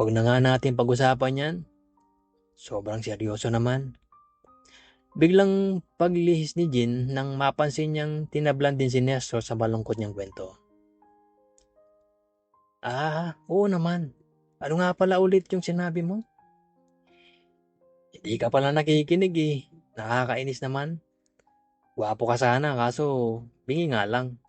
Huwag na nga natin pag-usapan yan. Sobrang seryoso naman. Biglang paglihis ni Jin nang mapansin niyang tinablan din si Nestor sa malungkot niyang kwento. Ah, oo naman. Ano nga pala ulit yung sinabi mo? Hindi ka pala nakikinig eh. Nakakainis naman. Gwapo ka sana kaso bingi nga lang.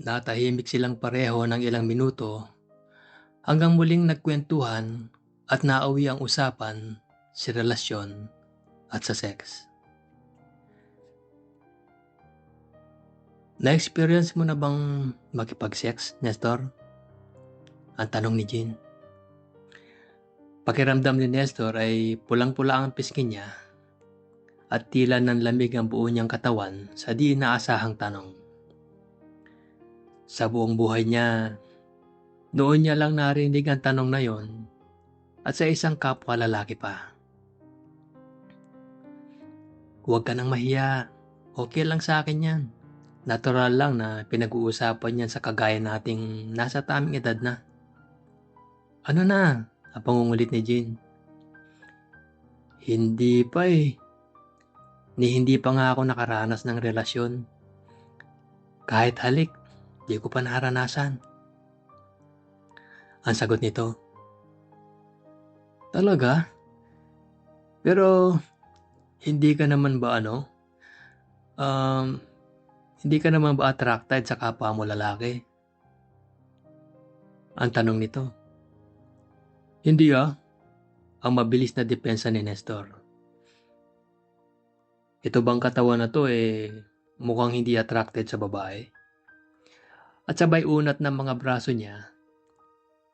Natahimik silang pareho ng ilang minuto hanggang muling nagkwentuhan at nauwi ang usapan si relasyon at sa sex. Na-experience mo na bang makipag-sex, Nestor? Ang tanong ni Jean. Pakiramdam ni Nestor ay pulang-pula ang pisngi niya at tila ng lamig ang buo niyang katawan sa di inaasahang tanong. Sa buong buhay niya, noon niya lang narinig ang tanong na yon at sa isang kapwa lalaki pa. Huwag ka nang mahiya. Okay lang sa akin yan. Natural lang na pinag-uusapan yan sa kagaya nating nasa taming edad na. Ano na? Ang pangungulit ni Jean. Hindi pa eh. Ni hindi pa nga ako nakaranas ng relasyon. Kahit halik, di ko pa naranasan. Ang sagot nito, Talaga? Pero, hindi ka naman ba ano? Um, hindi ka naman ba attracted sa kapwa mo lalaki? Ang tanong nito. Hindi ah. Ang mabilis na depensa ni Nestor. Ito bang katawan na to eh mukhang hindi attracted sa babae? At sabay unat ng mga braso niya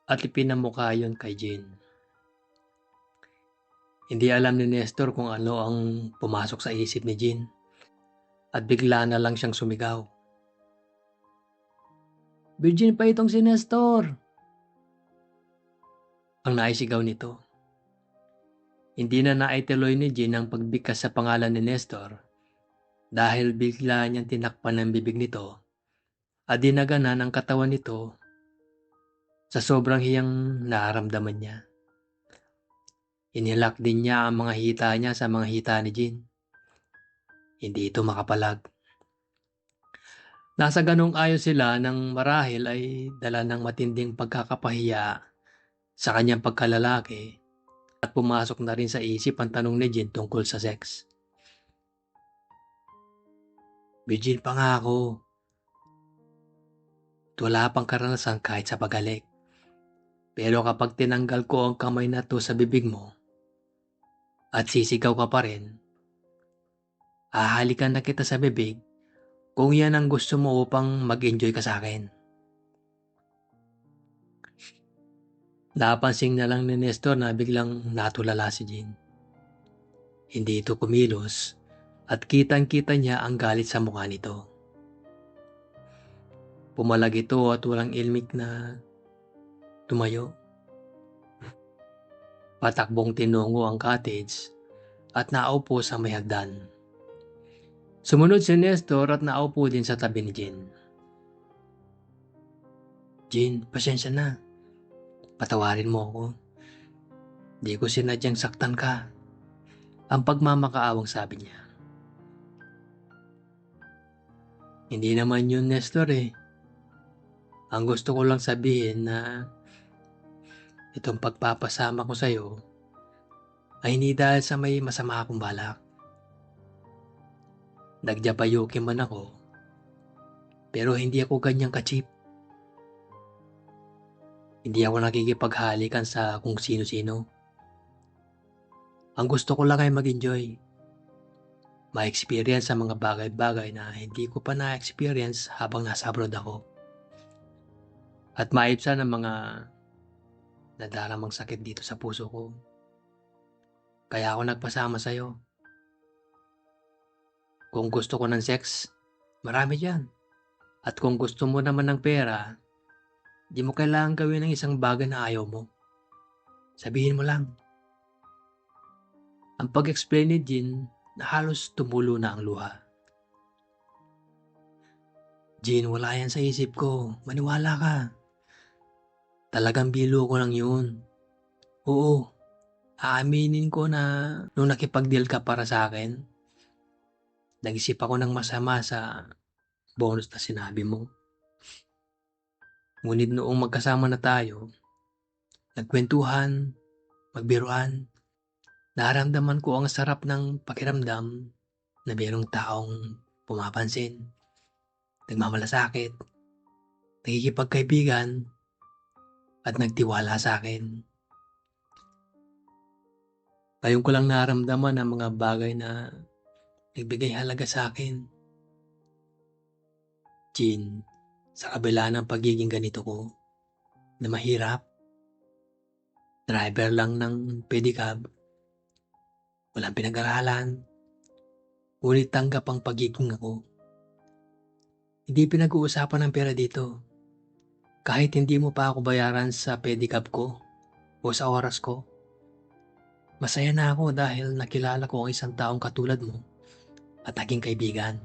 at ipinamukha yon kay Jane. Hindi alam ni Nestor kung ano ang pumasok sa isip ni Jean. At bigla na lang siyang sumigaw. Virgin pa itong si Nestor. Ang naisigaw nito. Hindi na naituloy ni Jean ang pagbigkas sa pangalan ni Nestor dahil bigla niyang tinakpan ng bibig nito at dinaganan ang katawan nito sa sobrang hiyang nararamdaman niya. Inilak din niya ang mga hita niya sa mga hita ni Jean. Hindi ito makapalag. Nasa ganong ayos sila nang marahil ay dala ng matinding pagkakapahiya sa kanyang pagkalalaki at pumasok na rin sa isip ang tanong ni Jean tungkol sa sex. Virgin pa nga ako. Wala pang karanasan kahit sa pagalik. Pero kapag tinanggal ko ang kamay na to sa bibig mo, at sisigaw ka pa rin, ahalikan na kita sa bibig kung yan ang gusto mo upang mag-enjoy ka sa akin. Napansing na lang ni Nestor na biglang natulala si Jean. Hindi ito kumilos at kitang-kita niya ang galit sa mukha nito. Pumalag ito at walang ilmik na tumayo. Patakbong tinungo ang cottage at naupo sa may hagdan. Sumunod si Nestor at naupo din sa tabi ni Jean. Jean, pasensya na. Patawarin mo ako. Di ko sinadyang saktan ka. Ang pagmamakaawang sabi niya. Hindi naman yun, Nestor eh. Ang gusto ko lang sabihin na itong pagpapasama ko sa'yo ay hindi dahil sa may masama akong balak. Nagjabayuki man ako, pero hindi ako ganyang kachip. Hindi ako nakikipaghalikan sa kung sino-sino. Ang gusto ko lang ay mag-enjoy. Ma-experience sa mga bagay-bagay na hindi ko pa na-experience habang nasa abroad ako. At maipsan ang mga nadaramang sakit dito sa puso ko. Kaya ako nagpasama sa'yo. Kung gusto ko ng sex, marami dyan. At kung gusto mo naman ng pera, di mo kailangan gawin ng isang bagay na ayaw mo. Sabihin mo lang. Ang pag-explain ni Jean na halos tumulo na ang luha. Jean, wala yan sa isip ko. Maniwala ka. Talagang biro ko lang yun. Oo, aaminin ko na nung nakipag-deal ka para sa akin, nag-isip ako ng masama sa bonus na sinabi mo. Ngunit noong magkasama na tayo, nagkwentuhan, magbiruan, naramdaman ko ang sarap ng pakiramdam na mayroong taong pumapansin, nagmamalasakit, nakikipagkaibigan, at nagtiwala sa akin. Ngayon ko lang naramdaman ang mga bagay na nagbigay halaga sa akin. Jean, sa kabila ng pagiging ganito ko, na mahirap, driver lang ng pedicab, walang pinag-aralan, ngunit tanggap ang pagiging ako. Hindi pinag-uusapan ng pera dito. Kahit hindi mo pa ako bayaran sa pedicab ko o sa oras ko, masaya na ako dahil nakilala ko ang isang taong katulad mo at naging kaibigan.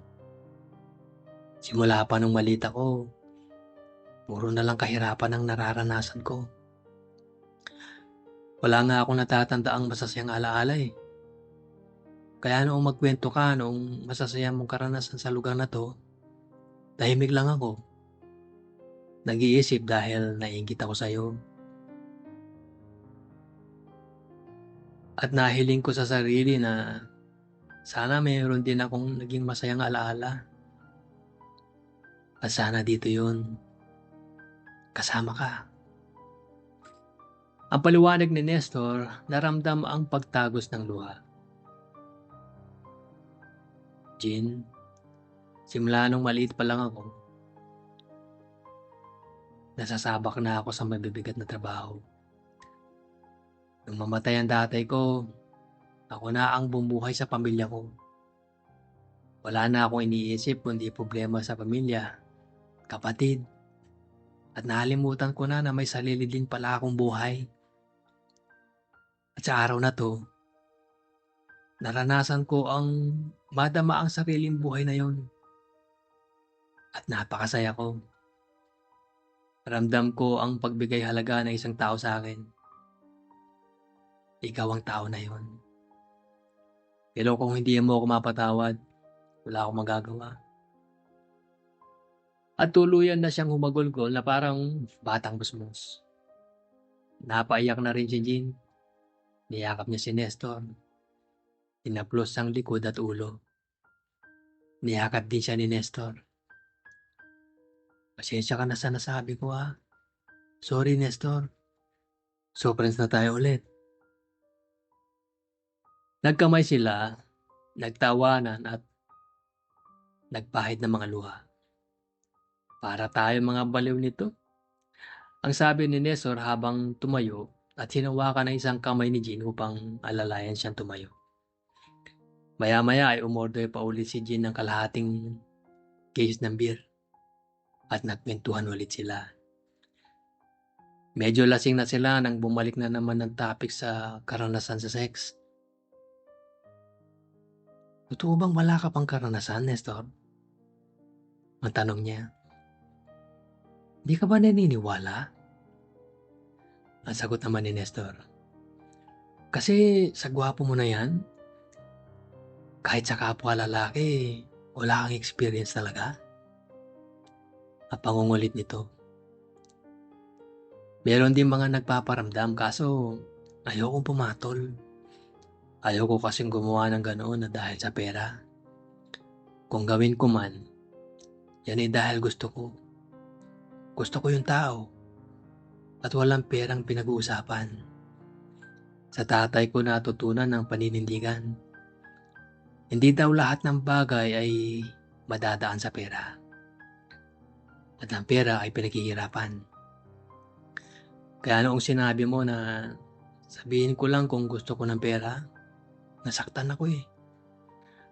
Simula pa nung malita ko, puro na lang kahirapan ang nararanasan ko. Wala nga akong natatandaang masasayang alaala eh. Kaya noong magkwento ka noong masasaya mong karanasan sa lugar na to, tahimik lang ako. Nag-iisip dahil naiingit ako sa'yo. At nahiling ko sa sarili na sana mayroon din akong naging masayang alaala. At sana dito yun. Kasama ka. Ang paliwanag ni Nestor, naramdam ang pagtagos ng luha. Jean, simula nung maliit pa lang ako, nasasabak na ako sa mabibigat na trabaho. Nung mamatay ang tatay ko, ako na ang bumuhay sa pamilya ko. Wala na akong iniisip kundi problema sa pamilya, kapatid, at nakalimutan ko na na may sarili din pala akong buhay. At sa araw na to, naranasan ko ang madama ang sariling buhay na yon. At napakasaya ko. Ramdam ko ang pagbigay halaga ng isang tao sa akin. Ikaw ang tao na yon. Pero kung hindi mo ako mapatawad, wala akong magagawa. At tuluyan na siyang humagulgol na parang batang busmos. Napaiyak na rin si Jean. Niyakap niya si Nestor. Tinaplos ang likod at ulo. Niyakap din siya ni Nestor. Pasensya ka na sa nasabi ko ha. Sorry Nestor. So friends na tayo ulit. Nagkamay sila, nagtawanan at nagpahid ng mga luha. Para tayo mga baliw nito. Ang sabi ni Nestor habang tumayo at hinawakan ng isang kamay ni Jean upang alalayan siyang tumayo. Maya-maya ay umorder pa ulit si Jean ng kalahating case ng beer at nagkwentuhan ulit sila. Medyo lasing na sila nang bumalik na naman ng topic sa karanasan sa sex. Totoo bang wala ka pang karanasan, Nestor? Ang tanong niya. Di ka ba naniniwala? Ang sagot naman ni Nestor. Kasi sa gwapo mo na yan, kahit sa kapwa lalaki, wala kang experience talaga. At pangungulit nito. Meron din mga nagpaparamdam kaso ayokong pumatol. Ayoko kasing gumawa ng ganoon na dahil sa pera. Kung gawin ko man, yan ay dahil gusto ko. Gusto ko yung tao. At walang perang pinag-uusapan. Sa tatay ko natutunan ng paninindigan. Hindi daw lahat ng bagay ay madadaan sa pera. At ang pera ay pinaghihirapan. Kaya noong sinabi mo na sabihin ko lang kung gusto ko ng pera, nasaktan ako eh.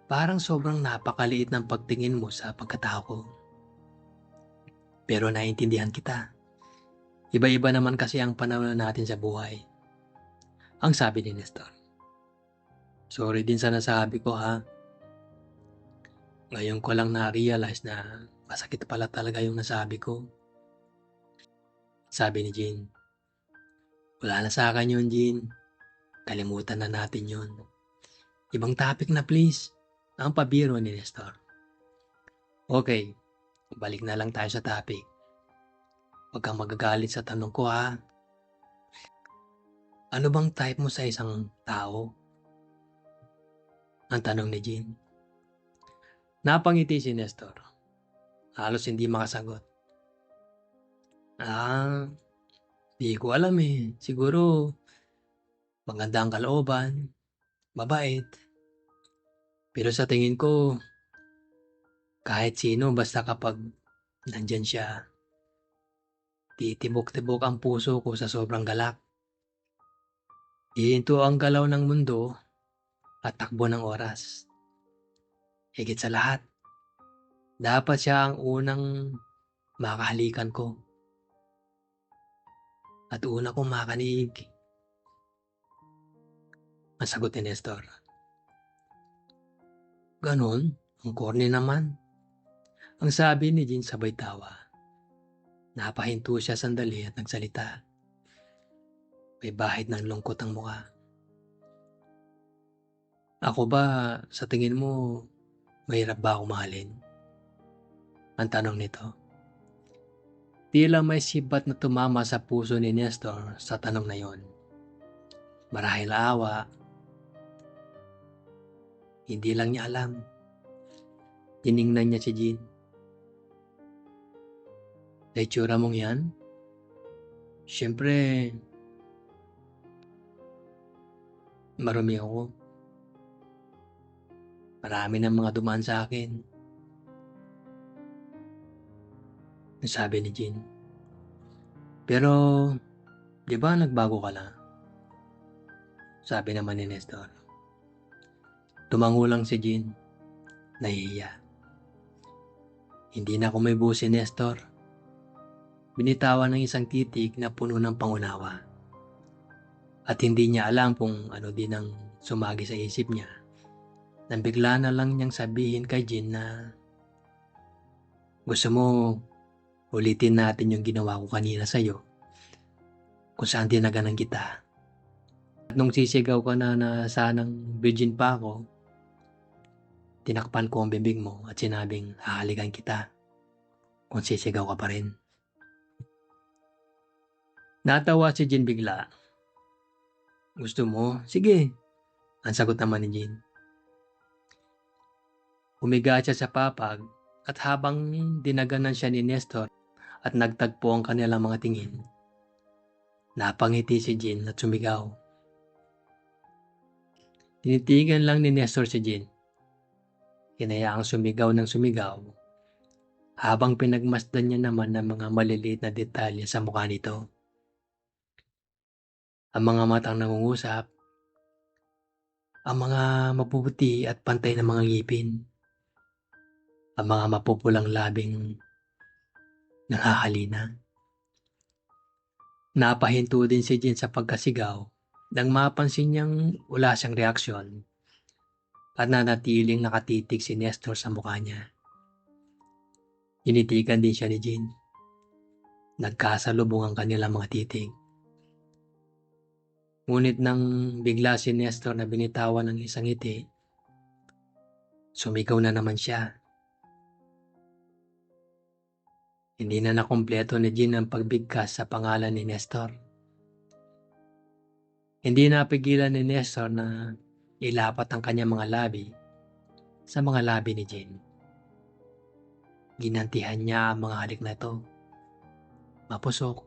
Parang sobrang napakaliit ng pagtingin mo sa pagkatao ko. Pero naiintindihan kita. Iba-iba naman kasi ang panahon natin sa buhay. Ang sabi ni Nestor. Sorry din sa nasabi ko ha. Ngayon ko lang na-realize na masakit pala talaga yung nasabi ko. Sabi ni Jean. Wala na sa akin yun, Jean. Kalimutan na natin yun. Ibang topic na please. Ang pabiro ni Nestor. Okay, balik na lang tayo sa topic. Huwag kang magagalit sa tanong ko ha. Ano bang type mo sa isang tao? Ang tanong ni Jean. Napangiti si Nestor. Halos hindi makasagot. Ah, di ko alam eh. Siguro, maganda ang kalooban, mabait. Pero sa tingin ko, kahit sino basta kapag nandyan siya, titibok-tibok ang puso ko sa sobrang galak. Ihinto ang galaw ng mundo at takbo ng oras. Higit sa lahat, dapat siya ang unang makahalikan ko. At una kong makaniig. Ang sagot ni Nestor. Ganon, ang corny naman. Ang sabi ni Jean sabay tawa. Napahinto siya sandali at nagsalita. May bahid ng lungkot ang mukha. Ako ba, sa tingin mo, mahirap ba ako mahalin? Ang tanong nito. Tila may sibat na tumama sa puso ni Nestor sa tanong na yon. Marahil awa. Hindi lang niya alam. Tiningnan niya si Jean. Sa itsura mong yan? Siyempre, marumi ako. Marami ng mga dumaan sa akin. Sabi ni Jean. Pero, di ba nagbago ka na? Sabi naman ni Nestor. Tumango lang si Jean. Nahihiya. Hindi na buo si Nestor. Binitawan ng isang titig na puno ng pangunawa. At hindi niya alam kung ano din ang sumagi sa isip niya. Nang bigla na lang niyang sabihin kay Jean na gusto mo ulitin natin yung ginawa ko kanina sa'yo kung saan dinaganan kita. At nung sisigaw ka na na sanang virgin pa ako, tinakpan ko ang bibig mo at sinabing hahalikan kita kung sisigaw ka pa rin. Natawa si Jean bigla. Gusto mo? Sige. Ang sagot naman ni Jean. Umiga siya sa papag at habang dinaganan siya ni Nestor at nagtagpo ang kanilang mga tingin, napangiti si Jean at sumigaw. Tinitigan lang ni Nestor si Jean. Hinayaang sumigaw ng sumigaw habang pinagmasdan niya naman ng mga maliliit na detalye sa mukha nito. Ang mga matang nangungusap, ang mga mapuputi at pantay na mga ngipin, ang mga mapupulang labing nanghahalina. Napahinto din si Jean sa pagkasigaw nang mapansin niyang wala siyang reaksyon at nanatiling nakatitig si Nestor sa mukha niya. Initigan din siya ni Jean. Nagkasalubong ang kanilang mga titig. Ngunit nang bigla si Nestor na binitawan ng isang ngiti, sumigaw na naman siya. Hindi na nakumpleto ni Jean ang pagbigkas sa pangalan ni Nestor. Hindi napigilan ni Nestor na ilapat ang kanyang mga labi sa mga labi ni Jean. Ginantihan niya ang mga halik na ito. Mapusok.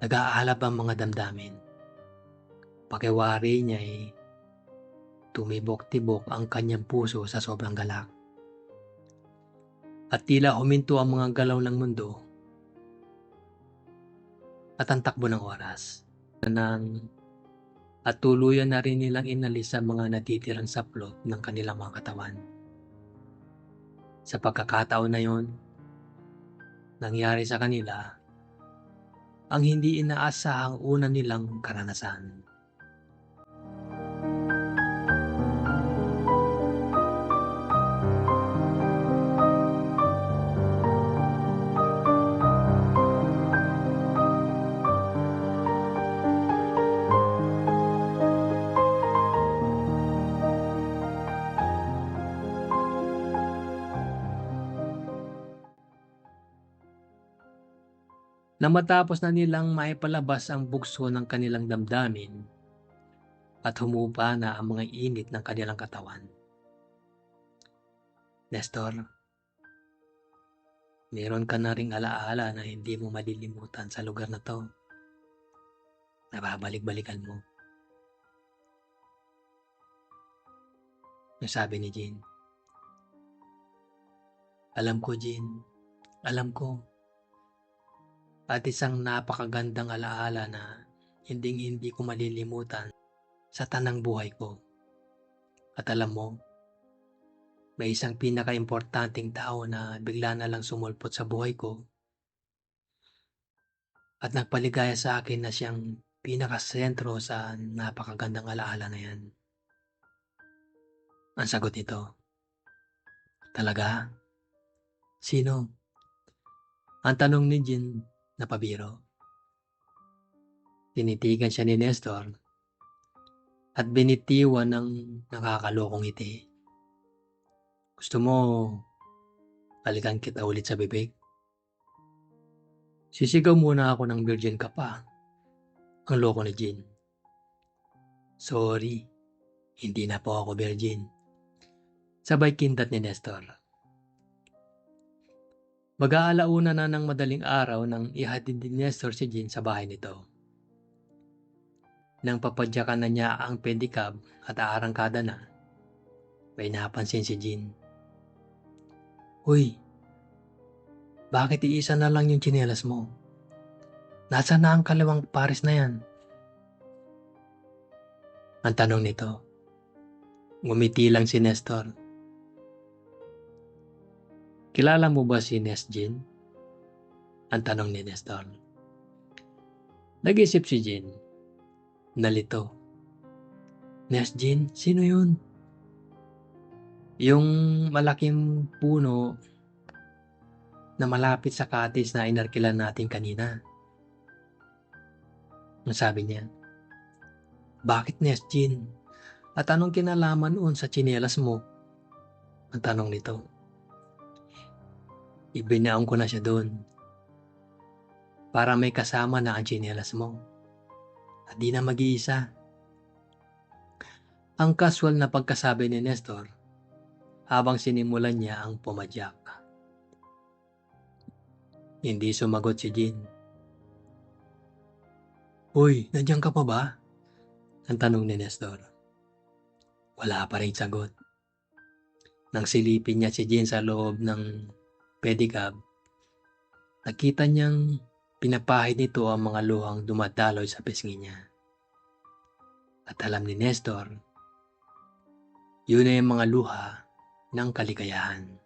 Nag-aalab ang mga damdamin. Pakiwari niya ay tumibok-tibok ang kanyang puso sa sobrang galak. At tila huminto ang mga galaw ng mundo at ang takbo ng oras. Nang at tuluyan na rin nilang inalis ang mga natitirang saplot ng kanilang mga katawan. Sa pagkakataon na yon, nangyari sa kanila ang hindi inaasahang una nilang karanasan. Na matapos na nilang maipalabas ang bugso ng kanilang damdamin at humupa na ang mga init ng kanilang katawan. Nestor, meron ka na ring alaala na hindi mo malilimutan sa lugar na to. Nababalik-balikan mo. Nasabi ni Jean. Alam ko, Jean. Alam ko. At isang napakagandang alaala na hindi hindi ko malilimutan sa tanang buhay ko. At alam mo, may isang pinaka-importanting tao na bigla na lang sumulpot sa buhay ko at nagpaligaya sa akin na siyang pinakasentro sa napakagandang alaala na yan. Ang sagot nito, talaga? Sino? Ang tanong ni Jin na pabiro. Tinitigan siya ni Nestor at binitiwan ng nakakalokong ngiti. Gusto mo balikan kita ulit sa bibig? Sisigaw muna ako ng virgin ka pa. Ang loko ni Jin. Sorry, hindi na po ako virgin. Sabay kindat ni Nestor. Mag-aalauna na ng madaling araw nang ihatid ni Nestor si Jin sa bahay nito. Nang papadyakan na niya ang pedicab at aarangkada na, may napansin si Jin. Uy, bakit iisa na lang yung tsinelas mo? Nasa na ang kalawang pares na yan? Ang tanong nito. Ngumiti lang si Nestor. Kilala mo ba si Nes Jin? Ang tanong ni Nestor. Nag-isip si Jin. Nalito. Nes Jin, sino yun? Yung malaking puno na malapit sa cottage na inarkilan natin kanina. Ang sabi niya, Bakit Nes Jin? At anong kinalaman noon sa tsinelas mo? Ang tanong nito. Ibinaon ko na siya doon. Para may kasama na ang tsinelas mo. At di na mag-iisa. Ang casual na pagkasabi ni Nestor habang sinimulan niya ang pumadyak. Hindi sumagot si Jean. Uy, nandiyan ka pa ba? Ang tanong ni Nestor. Wala pa rin sagot. Nang silipin niya si Jean sa loob ng pedicab, nakita niyang pinapahid nito ang mga luhang dumadaloy sa pisngi niya. At alam ni Nestor, yun ay ang mga luha ng kaligayahan.